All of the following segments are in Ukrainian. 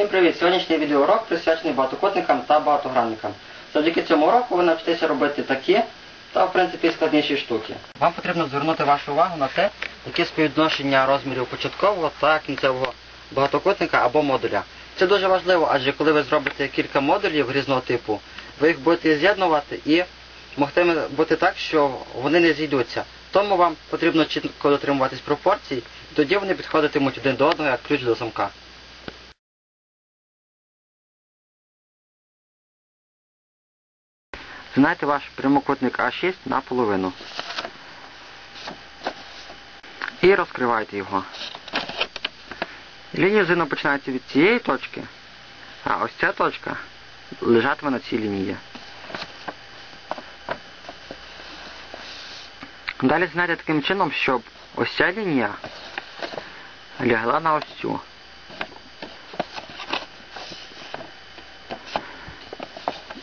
Всім привіт! Сьогоднішній відеоурок присвячений багатокутникам та багатогранникам. Завдяки цьому уроку ви навчитеся робити такі та, в принципі, складніші штуки. Вам потрібно звернути вашу увагу на те, які співвідношення розмірів початкового та кінцевого багатокутника або модуля. Це дуже важливо, адже коли ви зробите кілька модулів різного типу, ви їх будете з'єднувати і могтиме бути так, що вони не зійдуться. Тому вам потрібно чітко дотримуватись пропорцій, тоді вони підходитимуть один до одного як ключ до замка. Згинайте ваш прямокутник А6 наполовину. І розкривайте його. Лінія згину починається від цієї точки, а ось ця точка лежатиме на цій лінії. Далі згинайте таким чином, щоб ось ця лінія лягла на ось цю.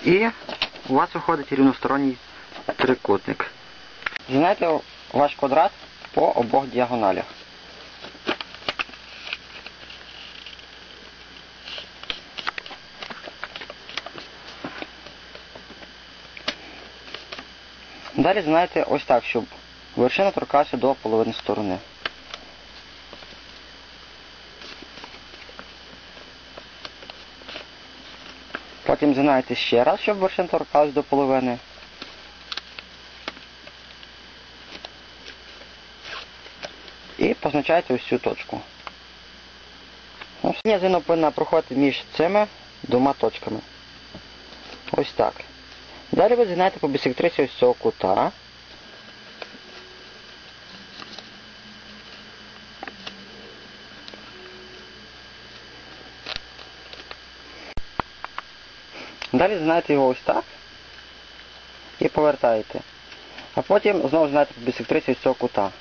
І у вас виходить рівносторонній трикутник. Згинайте ваш квадрат по обох діагоналях. Далі згинайте ось так, щоб вершина торкалася до половини сторони. Потім згинаєте ще раз, щоб вершина торкалась до половини. І позначаєте ось цю точку. Ось лінія повинна проходити між цими двома точками. Ось так. Далі ви згинаєте по бісектрисі ось цього кута. Далі знаєте його ось так і повертаєте. А потім знову знаєте по бісектрисі ось цього кута.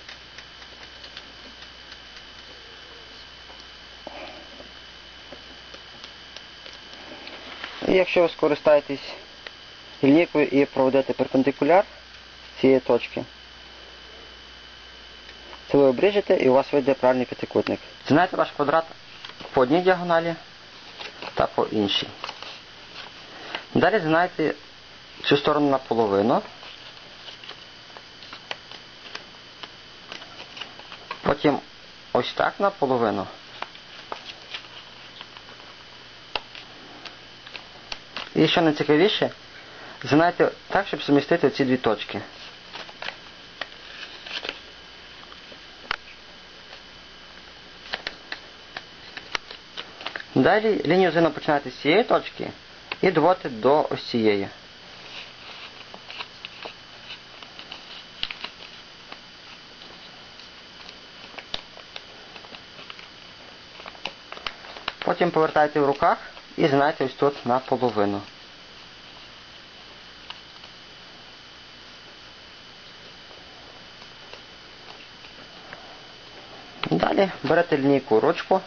І якщо ви скористаєтесь лінійкою і проведете перпендикуляр з цієї точки, це ви обріжете і у вас вийде правильний п'ятикутник. Знаєте ваш квадрат по одній діагоналі та по іншій. Далі згинайте цю сторону наполовину. Потім ось так наполовину. І що найцікавіше, згинайте так, щоб сумістити ці дві точки. Далі лінію згину починаєте з цієї точки і доводити до ось цієї. Потім повертайте в руках і згинайте ось тут наполовину. Далі берете лінійку ручку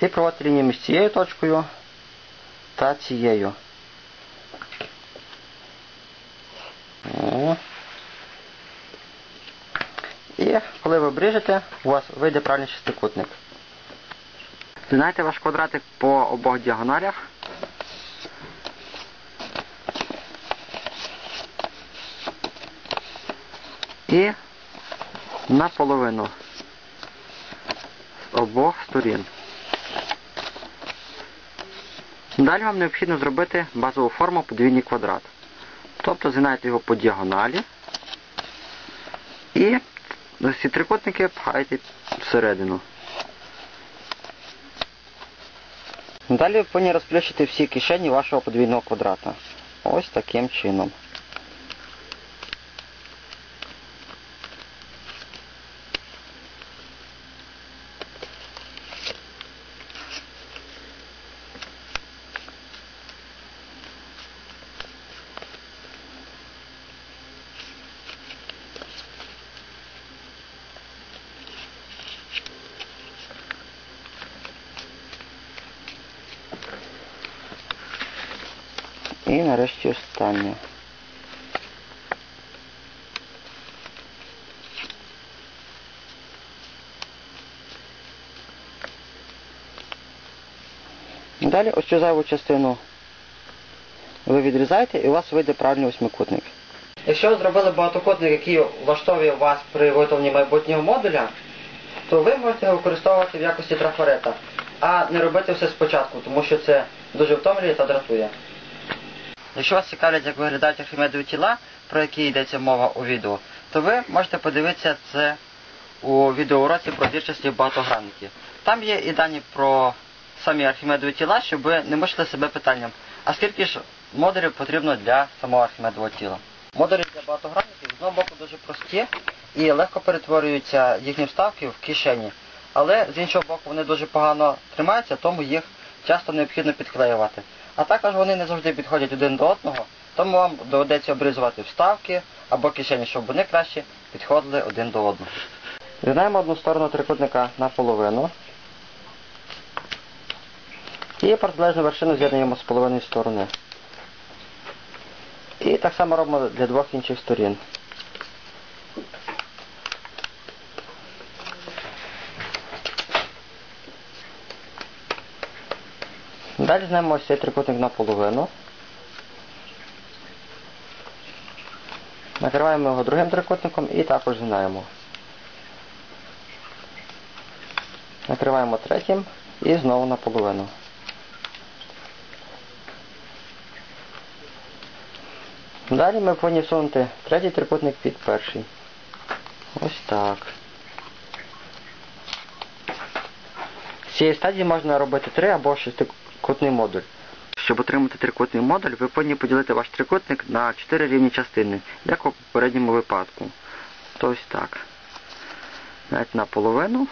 і проводите лінію між цією точкою та цією. О. І коли ви обріжете, у вас вийде правильний шестикутник. Згинайте ваш квадратик по обох діагоналях. І наполовину з обох сторін. Далі вам необхідно зробити базову форму подвійний квадрат. Тобто згинаєте його по діагоналі і ці трикутники пхаєте всередину. Далі ви повинні розплющити всі кишені вашого подвійного квадрата. Ось таким чином. І нарешті останнє. Далі ось цю зайву частину ви відрізаєте і у вас вийде правильний восьмикутник. Якщо ви зробили багатокутник, який влаштовує вас при виготовленні майбутнього модуля, то ви можете його використовувати в якості трафарета, а не робити все спочатку, тому що це дуже втомлює та дратує. Якщо вас цікавлять, як виглядають архімедові тіла, про які йдеться мова у відео, то ви можете подивитися це у відеоуроці про зірчасті багатогранники. Там є і дані про самі архімедові тіла, щоб ви не мучили себе питанням, а скільки ж модулів потрібно для самого архімедового тіла. Модулі для багатогранників з одного боку дуже прості і легко перетворюються їхні вставки в кишені. Але з іншого боку вони дуже погано тримаються, тому їх часто необхідно підклеювати. А також вони не завжди підходять один до одного, тому вам доведеться обрізувати вставки або кишені, щоб вони краще підходили один до одного. З'єднаємо одну сторону трикутника наполовину. І протилежну вершину з'єднуємо з половиною сторони. І так само робимо для двох інших сторін. Далі знаємо ось цей трикутник наполовину. Накриваємо його другим трикутником і також згинаємо. Накриваємо третім і знову наполовину. Далі ми повинні всунути третій трикутник під перший. Ось так. З цієї стадії можна робити три або шестикутний модуль. Щоб отримати трикутний модуль, ви повинні поділити ваш трикутник на 4 рівні частини, як у попередньому випадку. Тобто так. Навіть на половину,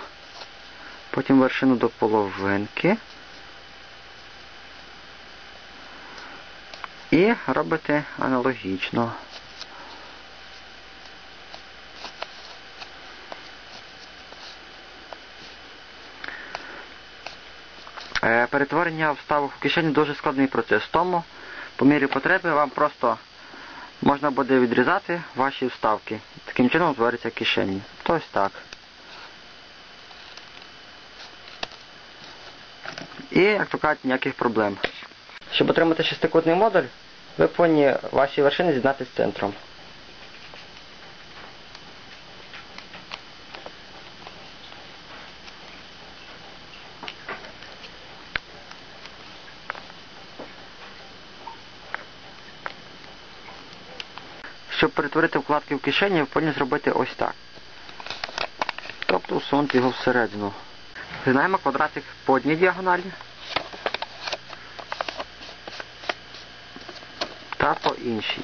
потім вершину до половинки. І робите аналогічно. Перетворення вставок в кишені дуже складний процес. Тому, по мірі потреби, вам просто можна буде відрізати ваші вставки. Таким чином утвориться кишені. То так. І, як то кажуть, ніяких проблем. Щоб отримати шестикутний модуль, ви повинні ваші вершини з'єднати з центром. Щоб перетворити вкладки в кишені, ви повинні зробити ось так. Тобто всунути його всередину. Згинаємо квадратик по одній діагоналі. та по іншій.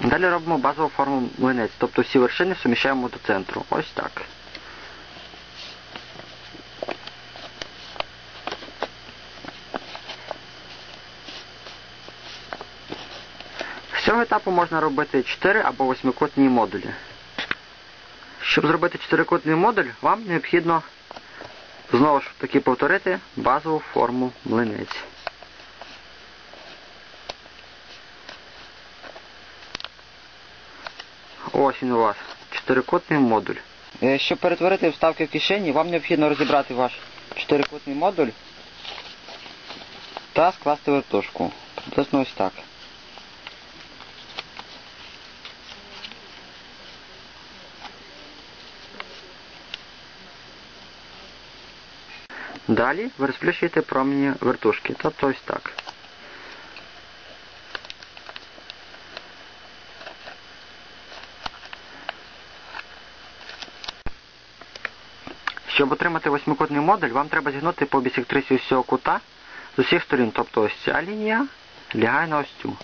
Далі робимо базову форму млинець, тобто всі вершини суміщаємо до центру. Ось так. Цього етапу можна робити 4 або 8-кутні модулі. Щоб зробити 4-кутний модуль, вам необхідно Знову ж таки повторити базову форму млинець. Ось він у вас. Чотирикутний модуль. Е, Щоб перетворити вставки в кишені, вам необхідно розібрати ваш чотирикутний модуль та скласти вертушку. Приблизно ось так. Далі ви розплющуєте промені вертушки, тобто ось так. Щоб отримати восьмикутний модуль, вам треба зігнути по бісектрисі усього кута з усіх сторін. Тобто ось ця лінія лягає на ось цю.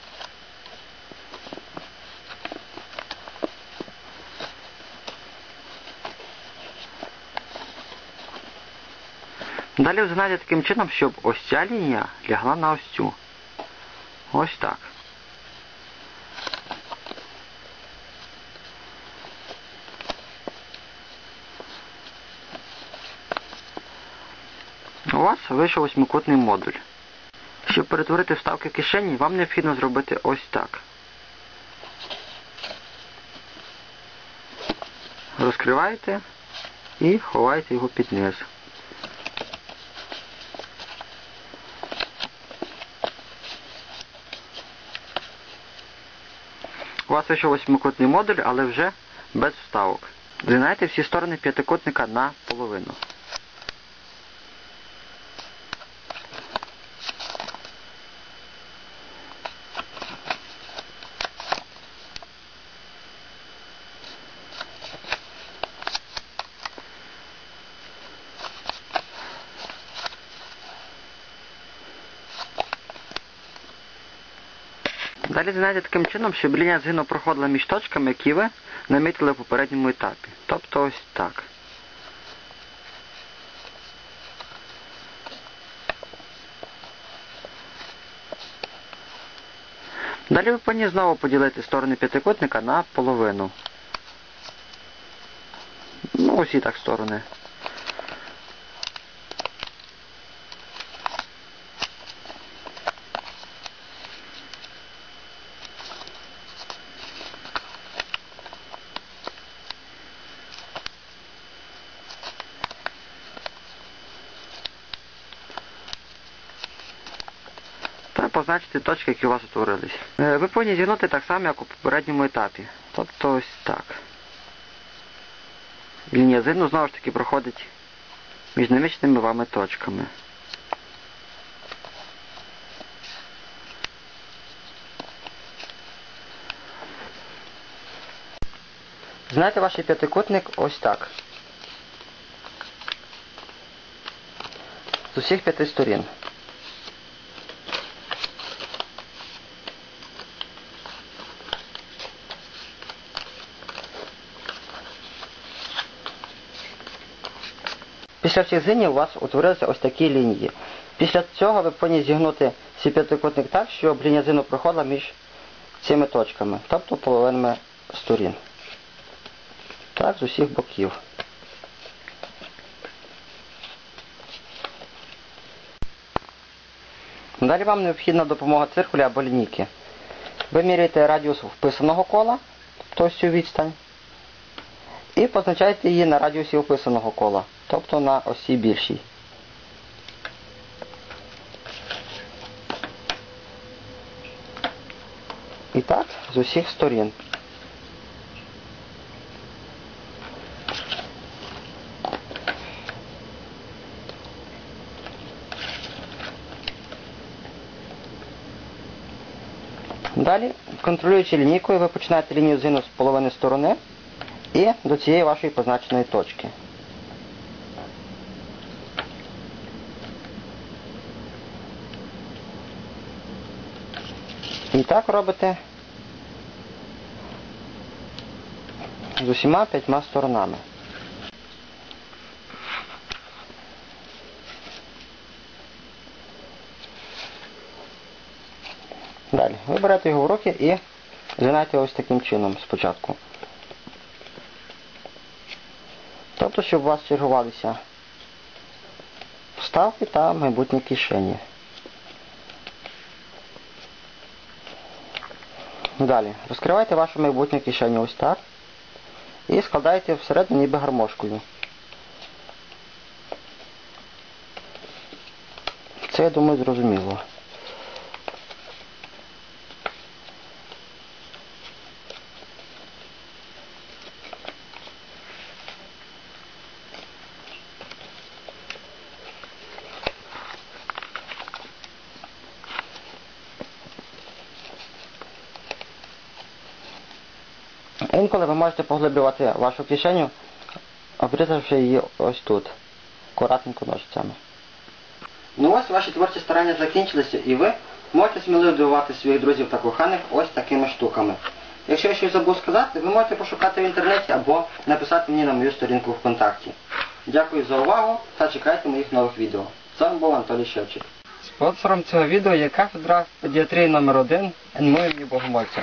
Далі взагалі таким чином, щоб ось ця лінія лягла на ось цю. Ось так. У вас вийшов восьмикутний модуль. Щоб перетворити вставки кишені, вам необхідно зробити ось так. Розкриваєте і ховаєте його під низ. Вас вийшов восьмикутний модуль, але вже без вставок. Згинайте всі сторони п'ятикутника на половину. Далі згинайте таким чином, щоб лінія згину проходила між точками, які ви намітили в попередньому етапі. Тобто ось так. Далі ви повинні знову поділити сторони п'ятикутника на половину. Ну, усі так сторони. Позначити точки, які у вас утворились. Е, Ви повинні зігнути так само, як у попередньому етапі. Тобто ось так. Лінія згину знову ж таки проходить між наміченими вами точками. Знаєте ваш п'ятикутник ось так. З усіх п'яти сторін. Після всіх згинів у вас утворилися ось такі лінії. Після цього ви повинні зігнути цей п'ятикутник так, щоб лінія згину проходила між цими точками, тобто половинами сторін. Так, з усіх боків. Далі вам необхідна допомога циркуля або лінійки. Ви міряєте радіус вписаного кола, тобто ось цю відстань, і позначаєте її на радіусі вписаного кола, тобто на осі більшій. І так, з усіх сторін. Далі, контролюючи лінійкою, ви починаєте лінію згину з половини сторони і до цієї вашої позначеної точки. І так робите з усіма п'ятьма сторонами. Далі. Ви берете його в руки і згинаєте ось таким чином спочатку. Тобто, щоб у вас чергувалися вставки та майбутні кишені. Далі. Розкривайте вашу майбутню кишеню ось так. І складаєте всередину ніби гармошкою. Це, я думаю, зрозуміло. Інколи ви можете поглиблювати вашу кишеню, обрізавши її ось тут, акуратненько ножицями. Ну ось ваші творчі старання закінчилися і ви можете сміливо дивувати своїх друзів та коханих ось такими штуками. Якщо я щось забув сказати, ви можете пошукати в інтернеті або написати мені на мою сторінку ВКонтакті. Дякую за увагу та чекайте моїх нових відео. З вами був Анатолій Шевчик. Спонсором цього відео є кафедра педіатрії номер 1 НМУ імені Богомольця.